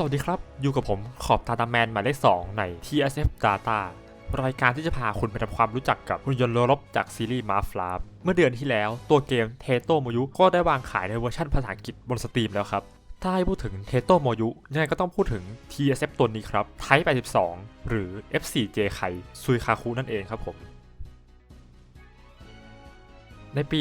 สวัสดีครับ อยู่กับผมขอบตาตาแมนหมายเลข 2 ใน TSF Data รายการที่จะพาคุณไปทำความรู้จักกับหุ่นยนต์รบจากซีรีส์มาฟลาบเมื่อเดือนที่แล้วตัวเกมเทโตโมยุก็ได้วางขายในเวอร์ชันภาษาอังกฤษบนสตรีมแล้วครับ ถ้าให้พูดถึงเทโตโมยุยังไงก็ต้องพูดถึง TSF ตัวนี้ครับ Type 82 หรือ F4J ไคซุยคาคุนั่นเองครับผมในปี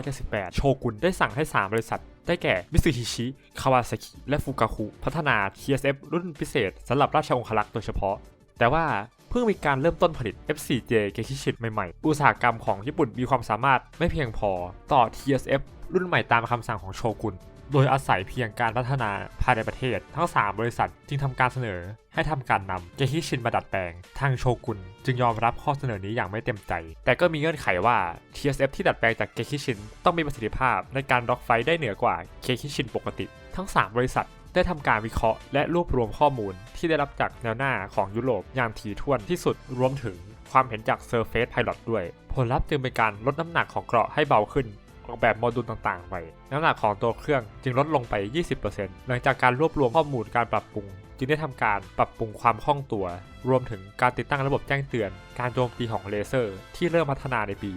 1978โชกุนได้สั่งให้ 3 บริษัท ได้แก่มิสึฮิชิคาวาซากิและฟูกาคุพัฒนา TSF รุ่นพิเศษสำหรับราชองครักษ์โดยเฉพาะ แต่ว่าเพิ่งมีการเริ่มต้นผลิต F4J เกคิชินใหม่ๆ อุตสาหกรรมของญี่ปุ่นมีความสามารถไม่เพียงพอต่อ TSF รุ่นใหม่ตามคำสั่งของโชกุน โดยอาศัยเพียงการพัฒนาภายในประเทศ ทั้ง 3 บริษัทจึงทำการเสนอ ให้ทำการนำเกคิชินมาดัดแปลง ทางโชกุนจึงยอมรับข้อเสนอนี้อย่างไม่เต็มใจ แต่ก็มีเงื่อนไขว่า TSF ที่ดัดแปลงจากเกคิชินต้องมีประสิทธิภาพในการด็อกไฟได้เหนือกว่าเกคิชินปกติ ทั้ง 3 บริษัทได้ทำการวิเคราะห์และรวบรวมข้อมูลที่ได้รับจากแนวหน้าของยุโรปอย่างถี่ถ้วนที่สุดรวมถึงความเห็นจาก Surface Pilot ด้วย ผลลัพธ์จึงเป็นการลดน้ำหนักของเกราะให้เบาขึ้น ออกแบบโมดูลต่างๆ ไปน้ำหนักของตัวเครื่องจึงลดลงไป 20%หลังจากการรวบรวมข้อมูลการปรับปรุง จึงได้ทำการปรับปรุงความคล่องตัว รวมถึงการติดตั้งระบบแจ้งเตือน การโจมตีของเลเซอร์ ที่เริ่มพัฒนาในปี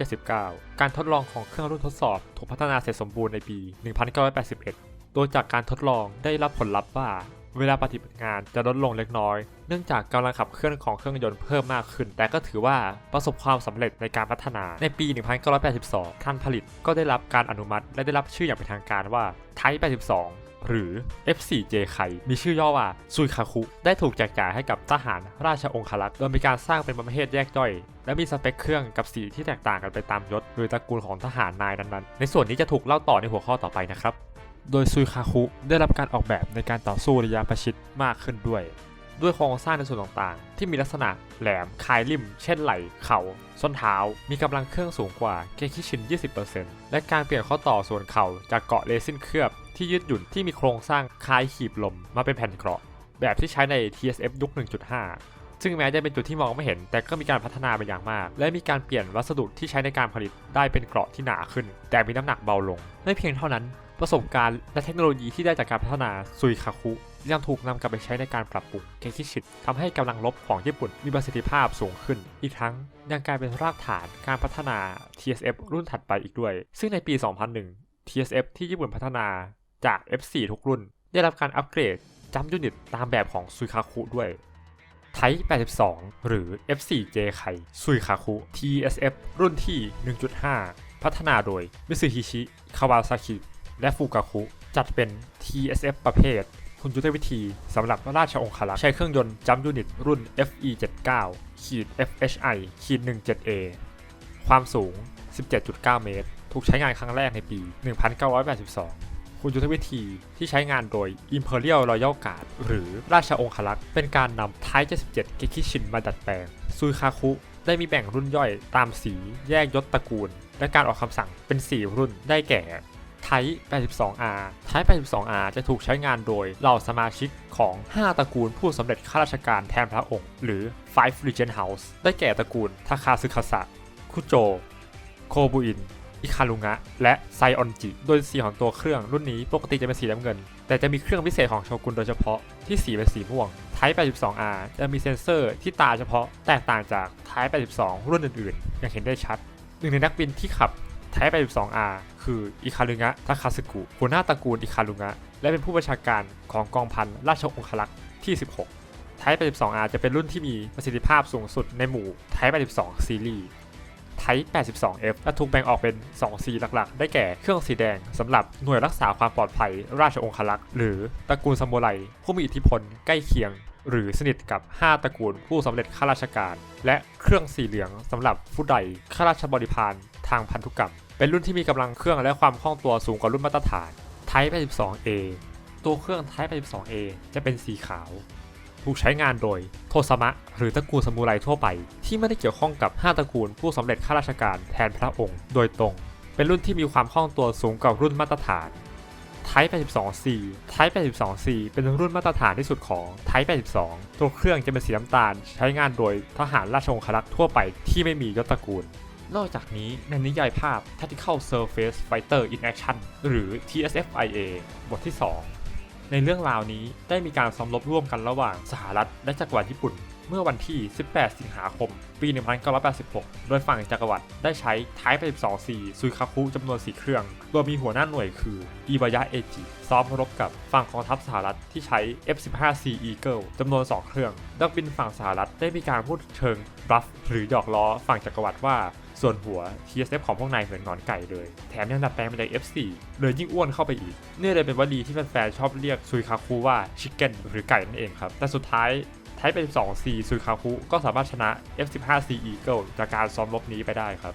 1979 การทดลองของเครื่องรุ่นทดสอบ ถูกพัฒนาเสร็จสมบูรณ์ในปี 1981 โดยจากการทดลองได้รับผลลัพธ์ว่าเวลาปฏิบัติงานจะลดลงเล็กน้อย นื่องจากกำลังขับเคลื่อนของเครื่องยนต์เพิ่มมากขึ้น แต่ก็ถือว่าประสบความสำเร็จในการพัฒนาในปี 1982 การผลิตก็ได้รับการอนุมัติ และได้รับชื่ออย่างเป็นทางการว่า Type 82หรือ F4J ไคมีชื่อย่อว่าซุยคาคุ ได้ถูกแจกจ่ายให้กับทหารราชองครักษ์ โดยมีการสร้างเป็นประเภทแยกย่อย และมีสเปคเครื่องกับสีที่แตกต่างกันไปตามยศ หรือตระกูลของทหารนายนั้นๆ ในส่วนนี้จะถูกเล่าต่อในหัวข้อต่อไปนะครับ โดยซุยคาคุได้รับการออกแบบในการต่อสู้ระยะประชิดมากขึ้นด้วย ด้วยโครงสร้างในส่วนต่างๆ ที่มีลักษณะแหลมคลายริม เช่นไหล่ เข่า ส้นเท้า มีกำลังเครื่องสูงกว่าเกคิชิน 20%และการเปลี่ยนข้อต่อส่วนเข่าจากเกาะเรซินเคลือบที่ยืดหยุ่นที่มีโครงสร้างคล้ายขีบลมมาเป็นแผ่นเกราะ แบบที่ใช้ใน TSF ยุค 1.5 ซึ่งแม้จะเป็นจุดที่มองไม่เห็น แต่ก็มีการพัฒนาไปอย่างมาก และมีการเปลี่ยนวัสดุที่ใช้ในการผลิตได้เป็นเกราะที่หนาขึ้น แต่มีน้ำหนักเบาลงไม่เพียงเท่านั้นประสบการณ์และเทคโนโลยีที่ได้จากการพัฒนาซุยคาคุ ยังถูกนำกลับไปใช้ในการปรับปรุงเกคิชิตทำให้กำลังรบของญี่ปุ่นมีประสิทธิภาพสูงขึ้น อีกทั้งยังกลายเป็นรากฐานการพัฒนา TSF รุ่นถัดไปอีกด้วย ซึ่งในปี 2001 TSF ที่ญี่ปุ่นพัฒนาจาก F4 ทุกรุ่น ได้รับการอัปเกรดจัมยูนิตตามแบบของซุยคาคุด้วยไท82 หรือ F4J ไคซุยคาคุ TSF รุ่นที่ 1.5 พัฒนาโดยมิซึฮิชิ คาวาซากิ และฟูกาคุ จัดเป็น TSF ประเภท คุณยุทธวิธีสำหรับราชองครักษ์ใช้เครื่องยนต์จัมยูนิตรุ่น FE79 ขีด FHI ขีด 17A ความสูง 17.9 เมตร ถูกใช้งานครั้งแรกในปี 1982คุณยุทธวิธีที่ใช้งานโดย Imperial Royal Guard หรือราชองครักษ์เป็นการนำ Type 77เกคิชินมาดัดแปลง ซุยคาคุ ได้มีแบ่งรุ่นย่อยตามสีแยกยศตระกูล และการออกคำสั่งเป็น 4 รุ่นได้แก่ ไทป์ 82R ไทป์ 82R จะถูกใช้งานโดยเหล่าสมาชิกของ 5 ตระกูลผู้สำเร็จข้าราชการแทนพระองค์ หรือ Five Regent House ได้แก่ตระกูลทาคาซึคาสะ คุโจ โคบุอิน อิคารุงะ และไซออนจิ โดยสีของตัวเครื่องรุ่นนี้ปกติจะเป็นสีน้ำเงิน แต่จะมีเครื่องพิเศษของโชกุนโดยเฉพาะที่สีเป็นสีม่วง Type 82R จะมีเซ็นเซอร์ที่ตาเฉพาะแตกต่างจาก Type 82 รุ่นอื่นๆ อย่างเห็นได้ชัด หนึ่งในนักบินที่ขับ Type 82R คืออิคารุงะทาคาสึกุหัวหน้าตระกูลอิคารุงะและเป็นผู้บัญชาการของกองพันราชองครักษ์ที่ 16 Type 82R จะเป็นรุ่นที่มีประสิทธิภาพสูงสุดในหมู่ Type 82 ซีรีส์ Type 82F และถูกแบ่งออกเป็น 2 สีหลักๆ ได้แก่เครื่องสีแดงสำหรับหน่วยรักษาความปลอดภัยราชองครักษ์หรือตระกูลซามูไรผู้มีอิทธิพลใกล้เคียง หรือสนิทกับ 5 ตระกูลผู้สำเร็จข้าราชการ และเครื่องสีเหลืองสำหรับผู้ใดข้าราชบริพารทางพันธุกรรม เป็นรุ่นที่มีกำลังเครื่องและความคล่องตัวสูงกว่ารุ่นมาตรฐาน Type 82A ตัวเครื่อง Type 82A จะเป็นสีขาว ถูกใช้งานโดยโทสมะ หรือตระกูลซามูไรทั่วไป ที่ไม่ได้เกี่ยวข้องกับ 5 ตระกูลผู้สำเร็จข้าราชการแทนพระองค์ โดยตรง เป็นรุ่นที่มีความคล่องตัวสูงกว่ารุ่นมาตรฐาน Type 82C Type 82C เป็นรุ่นมาตรฐานที่สุดของ Type 82 ตัวเครื่องจะเป็นสีน้ำตาล ใช้งานโดยทหารราชองครักษ์ทั่วไปที่ไม่มียศตระกูล นอกจากนี้ในนิยายภาพ Tactical Surface Fighter in Action หรือ TSFIA บทที่ 2 ในเรื่องราวนี้ได้มีการซ้อมรบร่วมกันระหว่างสหรัฐและจักรวรรดิญี่ปุ่น เมื่อวันที่ 18 สิงหาคม ปี 1986 โดยฝั่งจักรวรรดิได้ใช้ไทป์ 82C ซุยคาคุจำนวน 4 เครื่อง โดยมีหัวหน้าหน่วยคืออิบายะเอจิซ้อมรบกับฝั่งกองทัพสหรัฐที่ใช้ F-15C Eagle จำนวน 2 เครื่องนักบินฝั่งสหรัฐได้มีการพูดเชิงบลัฟหรือหยอกล้อฝั่งจักรวรรดิว่า ส่วนหัว TSF ของพวกนายเหมือนหงอนไก่เลย แถมยังดัดแปลงมาจาก F4 เลยยิ่งอ้วนเข้าไปอีก นี่เลยเป็นวลีที่แฟนๆชอบเรียกซุยคาคุว่าชิคเก้นหรือไก่นั่นเองครับ แต่สุดท้ายไทป์เป็น 2C ซุยคาคุก็สามารถชนะ F15C Eagle จากการซ้อมรบนี้ไปได้ครับ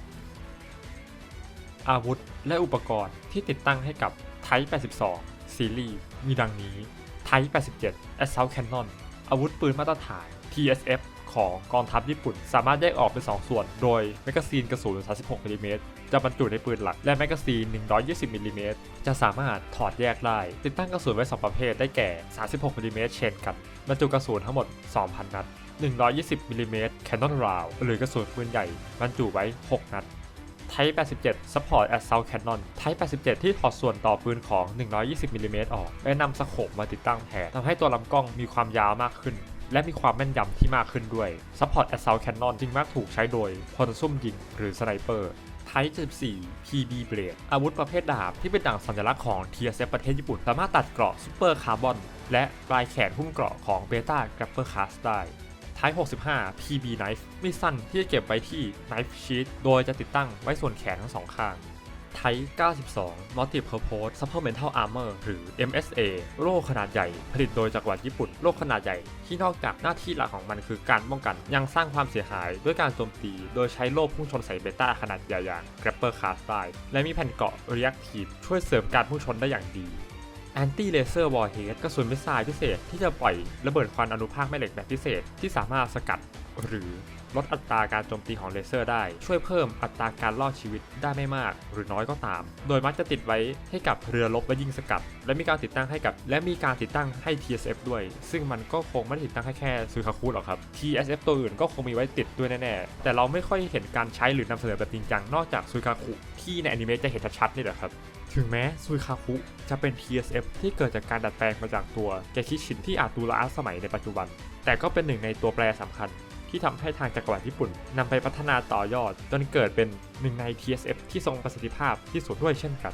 อาวุธและอุปกรณ์ที่ติดตั้งให้กับ Type 82 ซีรีส์มีดังนี้ Type 87 Assault Cannon อาวุธปืนมาตรฐาน TSF ของกองทัพญี่ปุ่น สามารถแยกออกเป็น 2 ส่วน โดยแมกกาซีนกระสุน36มิลลิเมตรจะบรรจุในปืนหลักและแมกกาซีน 120มิลลิเมตรจะสามารถถอดแยกได้ติดตั้งกระสุนไว้ 2 ประเภทได้แก่ 36มิลลิเมตรเชนกันบรรจุกระสุนทั้งหมด 2,000 นัด 120มิลลิเมตรแคนนอนราวหรือกระสุนปืนใหญ่บรรจุไว้ 6 นัด Type 87 Support Assault Cannon Type 87 ที่ถอดส่วนต่อปืนของ 120มิลลิเมตรออก และนำสโคปมาติดตั้งแทนทำให้ตัวลำกล้องมีความยาวมากขึ้น และมีความแม่นยำที่มากขึ้นด้วย Support Assault Cannon จึงมักถูกใช้โดยพลซุ่มยิงหรือสไนเปอร์ Type 74 PB Blade อาวุธประเภทดาบที่เป็นดั่งสัญลักษณ์ของ TSF ประเทศญี่ปุ่น สามารถตัดเกราะซูเปอร์คาร์บอนและปลายแขนหุ้มเกราะของเบต้า Grapper Cast ได้ Type 65 PB Knife มีสั้นที่จะเก็บไว้ที่ Knife Sheath โดยจะติดตั้งไว้ส่วนแขนทั้งสองข้าง Type 92 Multi-Purpose Supplemental Armor หรือ MSA โล่ขนาดใหญ่ ผลิตโดยจักรวรรดิญี่ปุ่น โล่ขนาดใหญ่ ที่นอกจากหน้าที่หลักของมันคือการป้องกัน ยังสร้างความเสียหายด้วยการโจมตี โดยใช้โล่พุ่งชนใส่เบต้าขนาดใหญ่อย่าง Grapper Cast ได้และมีแผ่นเกาะ Reactive ช่วยเสริมการพุ่งชนได้อย่างดี Anti Laser Warhead กระสุนมิสไซล์พิเศษที่จะปล่อยระเบิดควันอนุภาคแม่เหล็กแบบพิเศษที่สามารถสกัด หรือลดอัตราการโจมตีของเลเซอร์ได้ ช่วยเพิ่มอัตราการรอดชีวิตได้ไม่มาก หรือน้อยก็ตาม โดยมักจะติดไว้ให้กับเรือรบและยิงสกัด และมีการติดตั้งให้กับ และมีการติดตั้งให้ TSF ด้วย ซึ่งมันก็คงไม่ได้ติดตั้งให้แค่ซูคาคุหรอกครับ TSF ตัวอื่นก็คงมีไว้ติดด้วยแน่ๆ แต่เราไม่ค่อยเห็นการใช้หรือนำเสนอแบบจริงจังนอกจากซูคาคุที่ในอนิเมะจะเห็นชัดๆนี่แหละครับถึงแม้ซุยคาคุจะเป็น TSF ที่เกิดจากการดัดแปลงมาจากตัวแกคิชินที่อาจดูล้าสมัยในปัจจุบัน แต่ก็เป็นหนึ่งในตัวแปรสำคัญ ที่ทำให้ทางจักรวรรดิญี่ปุ่นนำไปพัฒนาต่อยอด จนเกิดเป็นหนึ่งใน TSF ที่ทรงประสิทธิภาพที่สุดด้วยเช่นกัน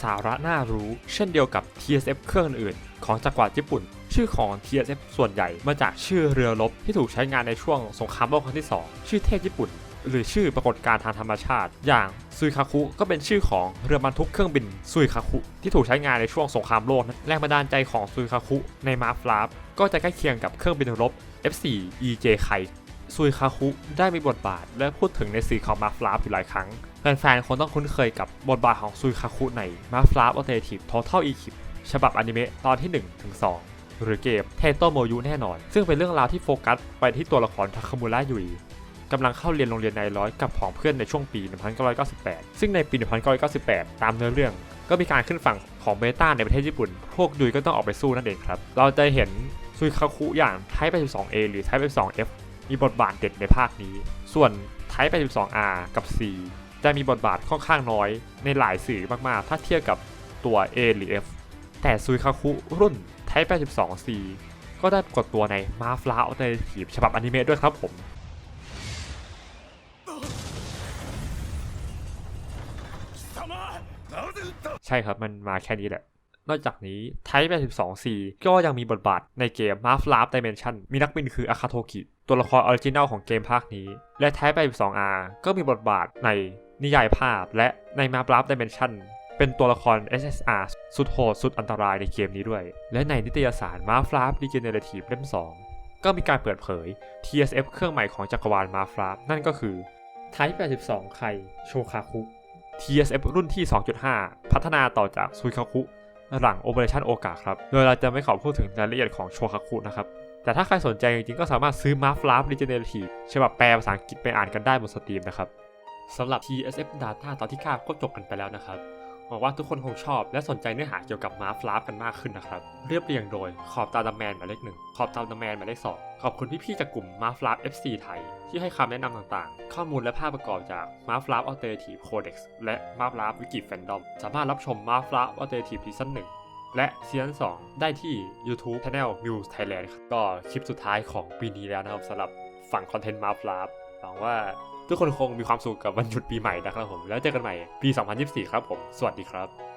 สาระน่ารู้เช่นเดียวกับ TSF เครื่องอื่น ของจักรวรรดิญี่ปุ่น ชื่อของ TSF ส่วนใหญ่มาจากชื่อเรือรบที่ถูกใช้งานในช่วงสงครามโลกครั้งที่ 2 ชื่อเทพญี่ปุ่น หรือชื่อปรากฏการณ์ทางธรรมชาติ อย่างซุยคาคุก็เป็นชื่อของเรือบรรทุกเครื่องบินซุยคาคุที่ถูกใช้งานในช่วงสงครามโลกแรงบันดาลใจของซุยคาคุในมาฟลาฟก็จะใกล้เคียงกับเครื่องบินรบ F4 EJ ไคซุยคาคุได้มีบทบาทและพูดถึงในสื่อของมาฟลาฟอยู่หลายครั้งแฟนๆคงต้องคุ้นเคยกับบทบาทของซุยคาคุในมาฟลาฟออเทอทีฟทอทัลอีคิปฉบับอนิเมะตอนที่1ถึง2หรือเกมเทโตโมยุแน่นอน ซึ่งเป็นเรื่องราวที่โฟกัสไปที่ตัวละครทาคามุระยุย กำลังเข้าเรียนโรงเรียนนายร้อยกับผองเพื่อนในช่วงปี 1998 ซึ่งในปี 1998 ตามเนื้อเรื่อง ก็มีการขึ้นฝั่งของเบต้าในประเทศญี่ปุ่น พวกดุยก็ต้องออกไปสู้นั่นเองครับ เราจะเห็นซุยคาคุอย่างไทป์ 82A หรือ Type 82F มีบทบาทเด่นในภาคนี้ ส่วน Type 82R กับ C จะมีบทบาทค่อนข้างน้อยในหลายสื่อมากๆ ถ้าเทียบกับตัว A หรือ F แต่ซุยคาคุรุ่น Type 82C ก็ได้ปรากฏตัวในมาฟลาอัลเทอร์ทีฟฉบับอนิเมะด้วยครับผม ใช่ครับมันมาแค่นี้แหละ นอกจากนี้ Type 82C ก็ยังมีบทบาทในเกม m a f l a p Dimension มีนักบินคืออาคาโทกิตัวละครออริจินัลของเกมภาคนี้ และ Type 82R ก็มีบทบาทในนิยายภาพและใน m a f l a p Dimension เป็นตัวละคร SSR สุดโหดสุดอันตรายในเกมนี้ด้วย และในนิตยสาร m a f l a p Regenerative เล่ม 2 ก็มีการเปิดเผย TSF เครื่องใหม่ของจักรวาล m a f l a p นั่นก็คือ Type 82 ไคโชคาคุ TSF รุ่นที่ 2.5 พัฒนาต่อจากซุยคาคุหลัง Operation โอกาครับ โดยเราจะไม่ขอพูดถึงรายละเอียดของโชคาคุนะครับ แต่ถ้าใครสนใจจริงๆ ก็สามารถซื้อ m a f l a p Regenerative ฉบับแปลภาษาอังกฤษไปอ่านกันได้บนสตรีมนะครับสำหรับ TSF Data ตอนที่ข้าก็จบกันไปแล้วนะครับ วังว่าทุกคนคงชอบและสนใจเนื้อหาเกี่ยวกับมาฟลาฟกันมากขึ้นนะครับ เรียบเรียงโดยขอบตาดำแมนหมายเลขหนึ่งขอบตาดำแมนหมายเลขสองขอบคุณพี่ๆจากกลุ่มมาฟลาฟ FC ไทย ที่ให้คำแนะนำต่างๆ ข้อมูลและภาพประกอบจากมาฟลาฟอัลเทอร์ทีฟโคเด็กซ์และมาฟลาฟวิกิแฟนดอมสามารถรับชมมาฟลาฟอัลเทอร์ทีฟซีซั่นหนึ่งและซีซั่น2ได้ที่ YouTube Channel Muse Thailand ก็คลิปสุดท้ายของปีนี้แล้วนะครับสำหรับฝั่งคอนเทนต์มาฟลาบหวังว่า ทุกคนคงมีความสุขกับวันหยุดปีใหม่นะครับผม แล้วเจอกันใหม่ปี 2024 ครับผม สวัสดีครับ